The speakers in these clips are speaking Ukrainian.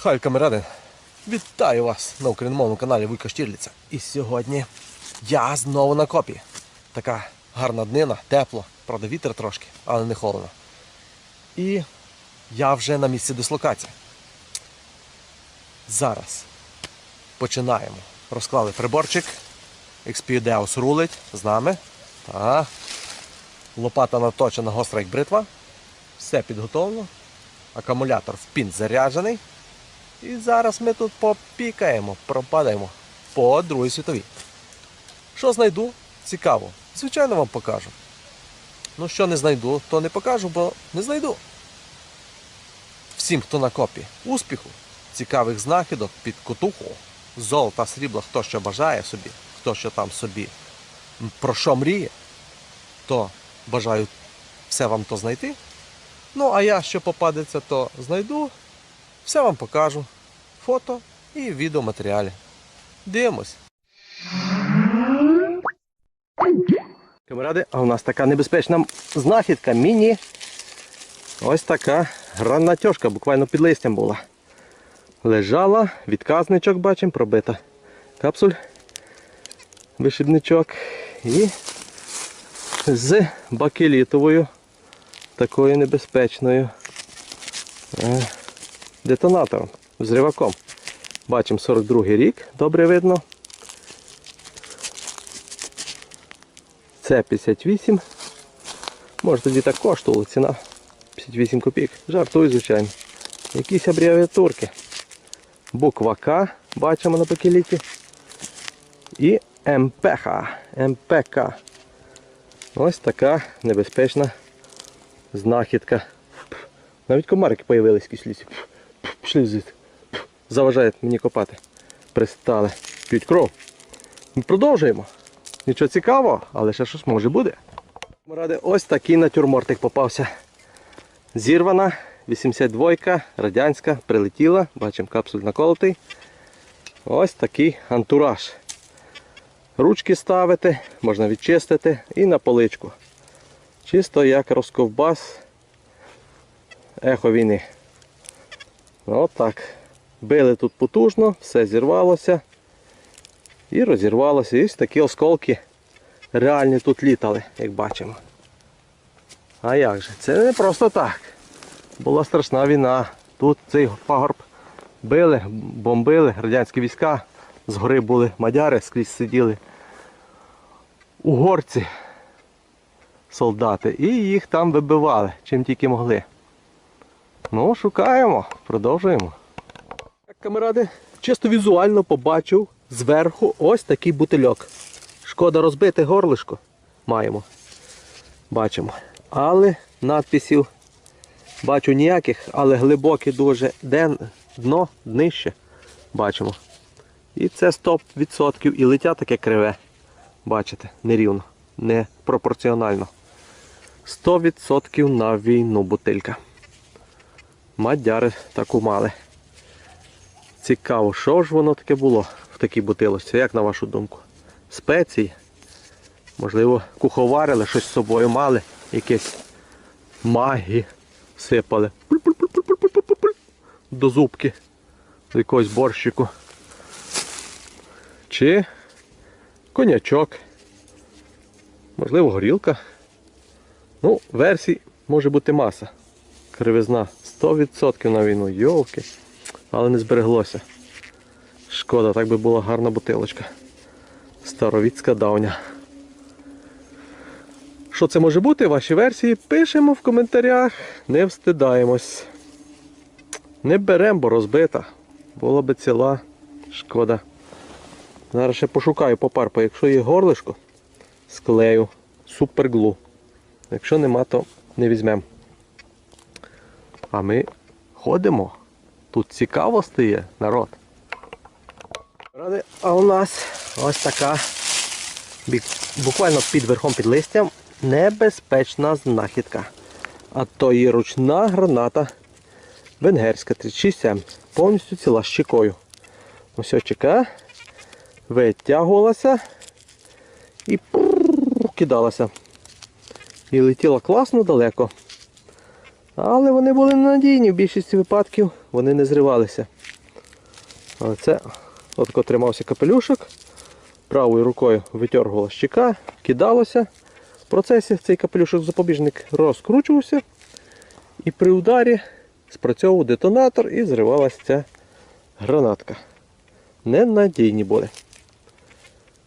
Хай камеради, вітаю вас на україномовному каналі Вуйка Штірліця. І сьогодні я знову на копі. Така гарна днина, тепло, правда, вітер трошки, але не холодно. І я вже на місці дислокації. Зараз починаємо. Розклали приборчик. Expedius рулить з нами. Так. Лопата наточена гостра як бритва. Все підготовлено. Акумулятор в пін заряджений. І зараз ми тут попікаємо, пропадаємо по Другій світовій. Що знайду? Цікаво. Звичайно, вам покажу. Ну, що не знайду, то не покажу, бо не знайду. Всім, хто на копі, успіху, цікавих знахідок під кутуху, золота, срібла, хто що бажає собі, хто що там собі, про що мріє, то бажаю все вам то знайти. Ну, а я, що попадеться, то знайду, все вам покажу. Фото і відеоматеріалі. Дивимось. Камеради, а у нас така небезпечна знахідка міні. Ось така гранатьошка, буквально під листям була. Лежала, відказничок бачимо, пробита капсуль, вишибничок і з бакелітовою, такою небезпечною е, детонатором, взриваком. Бачимо 42 рік, добре видно. Це 58. Може тоді так коштувало ціна. 58 копійок. Жартую, звичайно. Якісь абревіатурки. Буква К бачимо на пакеліті. І МПХ. МПК. Ось така небезпечна знахідка. Навіть комарики появились в якійсь лісі. Пішли звідти. Заважають мені копати. Пристали. П'ють кров. Ми продовжуємо. Нічого цікавого, але ще щось може буде. Ради ось такий натюрмортик попався. Зірвана, 82-ка, радянська, прилетіла, бачимо капсуль наколотий. Ось такий антураж. Ручки ставити, можна відчистити і на поличку. Чисто як розковбас ехо війни. Отак. Били тут потужно, все зірвалося і розірвалося. І ось такі осколки реальні тут літали, як бачимо. А як же? Це не просто так. Була страшна війна. Тут цей пагорб били, бомбили радянські війська. Згори були мадяри, скрізь сиділи. Угорці, солдати, і їх там вибивали, чим тільки могли. Ну, шукаємо, продовжуємо. Так, камеради, чисто візуально побачив зверху ось такий бутильок. Шкода розбите горлишко. Маємо. Бачимо. Але надписів бачу ніяких, але глибоке дуже Ден, дно, днище. Бачимо. І це 100% і лиття таке криве. Бачите, нерівно, не пропорціонально. 100% на війну бутилька. Мадяри таку мали. Цікаво, що ж воно таке було в такій бутилочці, як на вашу думку? Спеції? Можливо, куховарили, щось з собою мали, якісь маги сипали. До зубки, до якогось борщику. Чи конячок. Можливо, горілка. Ну, версій може бути маса. Кривизна 100% на війну, йовки. Але не збереглося. Шкода, так би була гарна бутилочка. Старовіцька давня. Що це може бути? Ваші версії пишемо в коментарях, не встидаємось. Не беремо, бо розбита. Була би ціла. Шкода. Зараз ще пошукаю попарпаю. Якщо є горлишко, склею суперглу. Якщо нема, то не візьмемо. А ми ходимо. Тут цікаво стає народ. А у нас ось така буквально під верхом під листям небезпечна знахідка. А то є ручна граната венгерська 36М. Повністю ціла з щекою. Ось чека витягувалася і кидалася. І летіла класно далеко. Але вони були ненадійні, в більшості випадків вони не зривалися. Але це отако тримався капелюшок, правою рукою витягувала щека, кидалося. В процесі цей капелюшок запобіжник розкручувався. І при ударі спрацьовував детонатор і зривалася ця гранатка. Ненадійні були.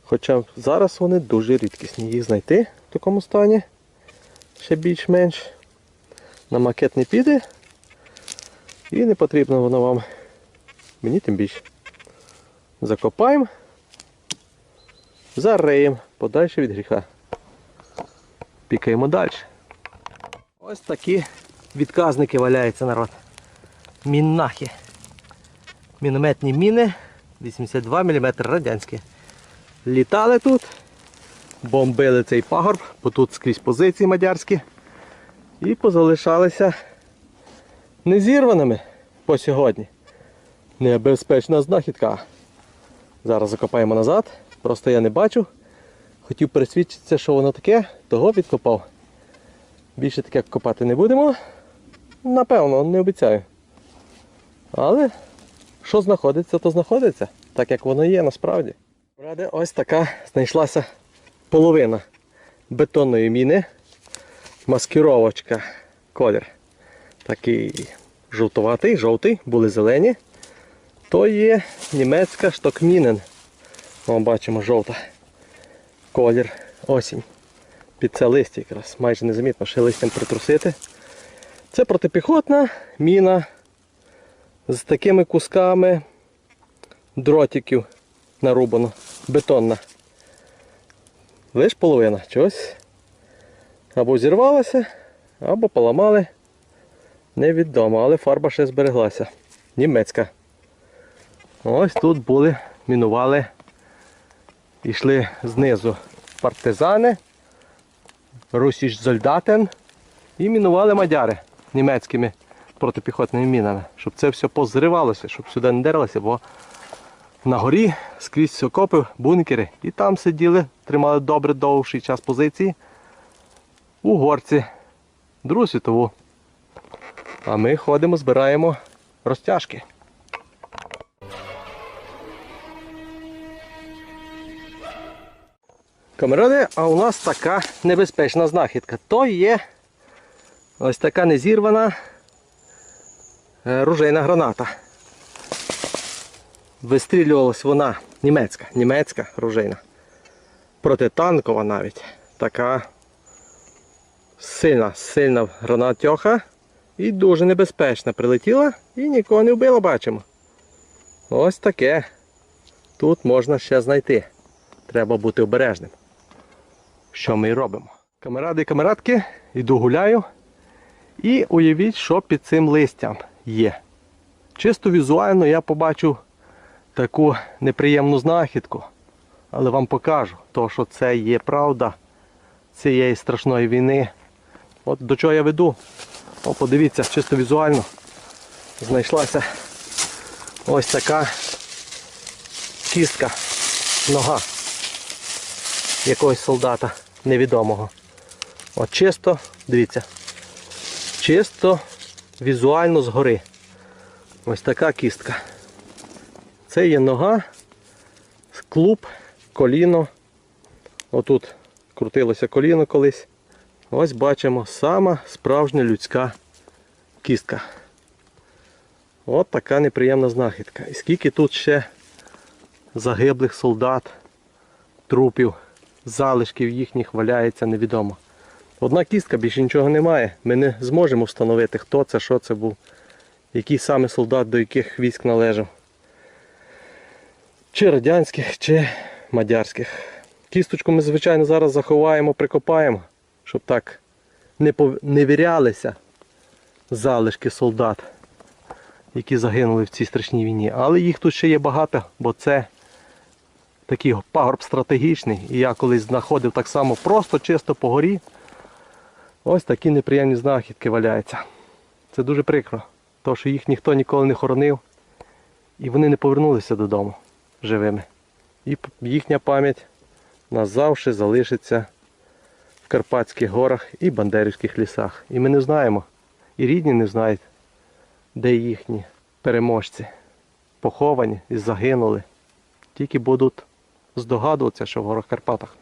Хоча зараз вони дуже рідкісні. Їх знайти в такому стані ще більш-менш. На макет не піде. І не потрібно воно вам. Мені тим більше. Закопаємо, зареємо подальше від гріха. Пікаємо далі. Ось такі відказники валяються народ. Міннахи. Мінометні міни 82 мм радянські. Літали тут, бомбили цей пагорб, бо тут скрізь позиції мадярські. І позалишалися незірваними по сьогодні. Небезпечна знахідка. Зараз закопаємо назад. Просто я не бачу. Хотів пересвідчитися, що воно таке, того відкопав. Більше таке копати не будемо. Напевно, не обіцяю. Але що знаходиться, то знаходиться. Так як воно є насправді. Ради, ось така знайшлася половина бетонної міни. Маскировочка. Колір. Такий жовтуватий, жовтий, були зелені. То є німецька штокмінен. О, бачимо жовта. Колір осінь. Під це листя якраз майже незамітно, ще листям притрусити. Це протипіхотна міна з такими кусками дротиків нарубано. Бетонна. Лиш половина чогось. Або зірвалася, або поламали. Невідомо, але фарба ще збереглася. Німецька. Ось тут були, мінували, йшли знизу партизани, русіш зольдатен і мінували мадяри німецькими протипіхотними мінами, щоб це все позривалося, щоб сюди не дерлося, бо на горі скрізь окопи, бункери. І там сиділи, тримали добре довший час позиції. Угорці, Другу світову. А ми ходимо, збираємо розтяжки. Камеради, а у нас така небезпечна знахідка. То є ось така незірвана е, ружейна граната. Вистрілювалась вона німецька, німецька ружейна. Протитанкова навіть. Така сильна, сильна гранатьоха і дуже небезпечна. Прилетіла і нікого не вбила, бачимо. Ось таке. Тут можна ще знайти. Треба бути обережним. Що ми і робимо. Камеради і камерадки, йду гуляю. І уявіть, що під цим листям є. Чисто візуально я побачив таку неприємну знахідку. Але вам покажу, то, що це є правда цієї страшної війни. От до чого я веду. О, подивіться, чисто візуально знайшлася ось така кістка, нога якогось солдата невідомого. От чисто, дивіться, чисто візуально згори. Ось така кістка. Це є нога, клуб, коліно. Отут крутилося коліно колись. Ось бачимо сама справжня людська кістка. От така неприємна знахідка. І скільки тут ще загиблих солдат, трупів, залишків їхніх валяється, невідомо. Одна кістка, більше нічого немає. Ми не зможемо встановити, хто це, що це був, який саме солдат до яких військ належав. Чи радянських, чи мадярських. Кісточку ми, звичайно, зараз заховаємо, прикопаємо, щоб так не, пов... не вірялися залишки солдат, які загинули в цій страшній війні. Але їх тут ще є багато, бо це такий пагорб стратегічний. І я колись знаходив так само просто, чисто по горі. Ось такі неприємні знахідки валяються. Це дуже прикро, тому що їх ніхто ніколи не хоронив. І вони не повернулися додому живими. І їхня пам'ять назавжди залишиться Карпатських горах і Бандерівських лісах. І ми не знаємо, і рідні не знають, де їхні переможці. поховані і загинули. Тільки будуть здогадуватися, що в горах Карпатах.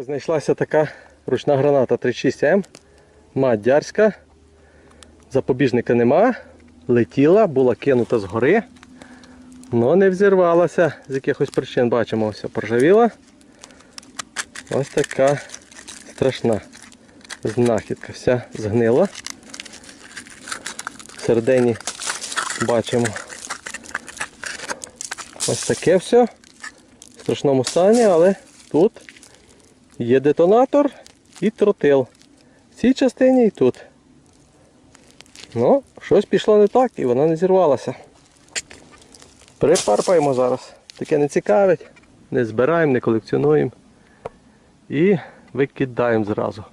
Знайшлася така ручна граната 36М. Мадярська. Запобіжника нема. Летіла, була кинута з гори. але не взірвалася. З якихось причин бачимо, все поржавіла. Ось така страшна знахідка. Вся згнила. Всередині бачимо ось таке все. В страшному стані, але тут є детонатор і тротил. В цій частині і тут. Ну, щось пішло не так і вона не зірвалася. Припарпаємо зараз. Таке не цікавить. Не збираємо, не колекціонуємо. І викидаємо зразу.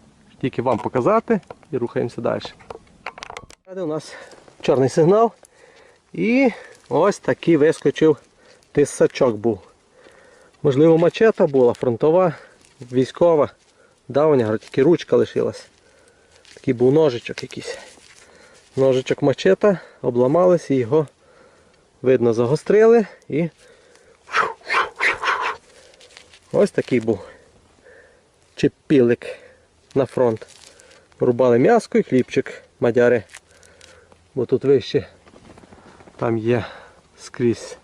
Тільки вам показати і рухаємося далі. У нас чорний сигнал. І ось такий вискочив тисачок був. Можливо, мачета була, фронтова, військова. Давня, тільки ручка лишилась. Такий був ножичок якийсь. Ножичок мачета, обламались і його видно загострили і ось такий був чепілик на фронт. Рубали м'яско і хлібчик мадяри. Бо тут вище там є скрізь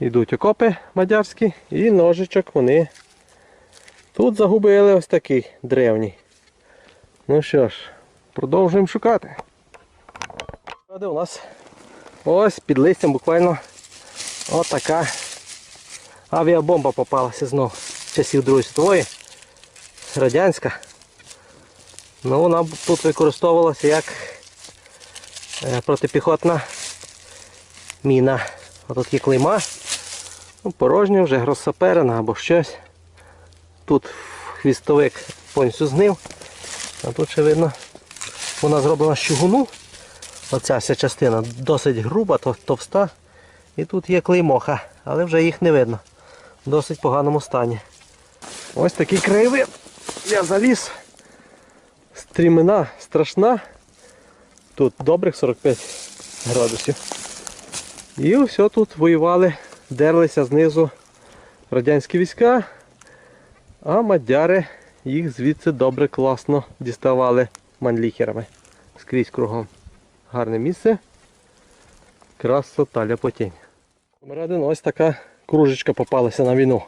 йдуть окопи мадярські і ножичок вони тут загубили ось такий древній. Ну що ж, продовжуємо шукати. Де у нас ось під листям буквально отака авіабомба попалася знов з часів Другої світової. Радянська. Ну, вона тут використовувалася як е, протипіхотна міна. Отут є клейма. Ну, порожня, вже розсаперена або щось. Тут хвістовик повністю знив. А тут ще видно, вона зроблена з чугуну. Оця вся частина досить груба, товста. І тут є клеймоха, але вже їх не видно. В досить поганому стані. Ось такий краєвид. Я заліз. Стрімина страшна. Тут добрих 45 градусів. І все тут воювали, дерлися знизу радянські війська, а мадяри їх звідси добре класно діставали манліхерами. Скрізь кругом. Гарне місце. Красота ляпотінь. Камерадин, ось така кружечка попалася на війну.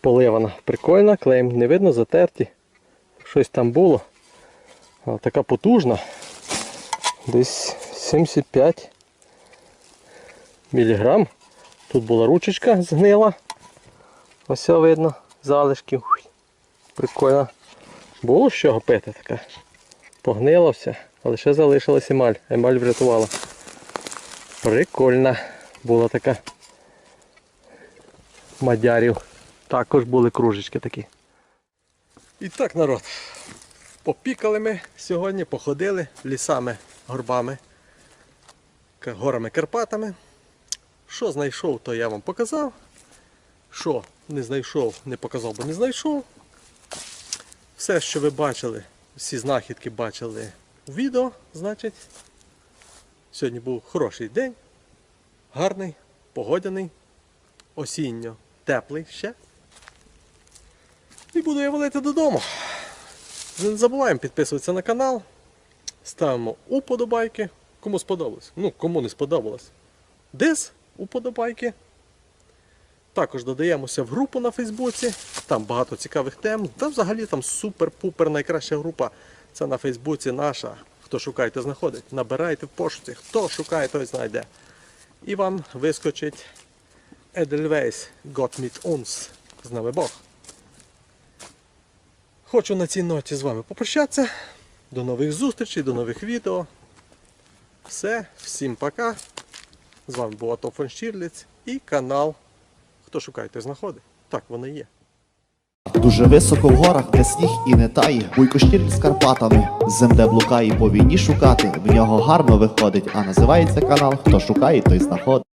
Поливана. Прикольна, клеєм не видно, затерті. Щось там було. Така потужна. Десь 75 міліграм. Тут була ручечка згнила. Ось видно, залишків. Уй, Прикольно. Було з чого пити така. Погнило все, але ще залишилась емаль. Емаль врятувала. Прикольна була така. Мадярів. Також були кружечки такі. І так, народ. Попікали ми сьогодні, походили лісами, горбами, горами Карпатами. Що знайшов, то я вам показав. Що не знайшов, не показав, бо не знайшов. Все, що ви бачили, всі знахідки бачили у відео, значить. Сьогодні був хороший день, гарний, погодяний, осінньо, теплий ще. І буду я валити додому. Не забуваємо підписуватися на канал. Ставимо уподобайки. Кому сподобалось. Ну, кому не сподобалось. Дис уподобайки. Також додаємося в групу на Фейсбуці. Там багато цікавих тем. Та взагалі там супер-пупер найкраща група. Це на Фейсбуці наша. Хто шукає, то знаходить. Набирайте в пошуці. Хто шукає, той знайде. І вам вискочить Edelweiss Gott mit uns. З нами Бог. Хочу на цій ноті з вами попрощатися. До нових зустрічей, до нових відео. Все, всім пока. З вами був Ато фон і канал. Хто шукає, той знаходить. Так воно і є. Дуже високо в горах, де сніг і не тає, Буйкоштір з Карпатами, земде блукає по війні шукати, в нього гарно виходить, а називається канал Хто шукає, той знаходить.